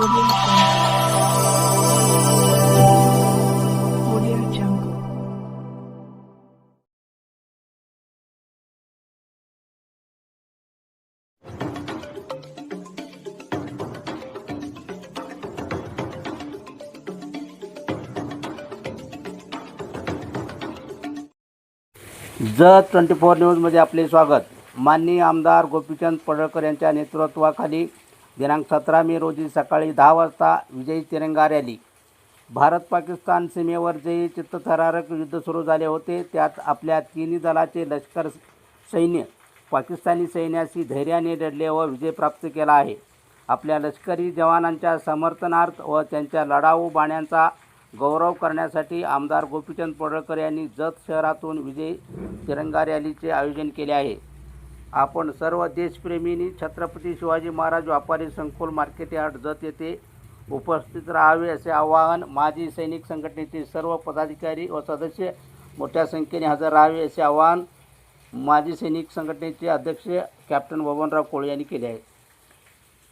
Jat twenty four न्यूजमध्ये आपले स्वागत. माननीय आमदार गोपीचंद पडळकर यांच्या नेतृत्वाखाली दिनांक सतरा मे रोजी सकाळी दहा वाजता विजयी तिरंगा रॅली. भारत पाकिस्तान सीमेवर जे चित्तथरारक युद्ध सुरू झाले होते त्यात आपल्या तिन्ही दलाचे लष्कर सैन्य पाकिस्तानी सैन्याशी धैर्याने लढले व विजय प्राप्त केला आहे. आपल्या लष्करी जवानांच्या समर्थनार्थ व त्यांच्या लढाऊ बाण्यांचा गौरव करण्यासाठी आमदार गोपीचंद पडळकर यांनी जत शहरातून विजय तिरंगा रॅलीचे आयोजन केले आहे. आपण सर्व देशप्रेमींनी छत्रपती शिवाजी महाराज व्यापारी संकुल मार्केट यार्ड जत येथे उपस्थित राहावे असे आवाहन माजी सैनिक संघटनेचे सर्व पदाधिकारी व सदस्य मोठ्या संख्येने हजर राहावे असे आवाहन माजी सैनिक संघटनेचे अध्यक्ष कॅप्टन बबनराव कोळे यांनी केले आहे.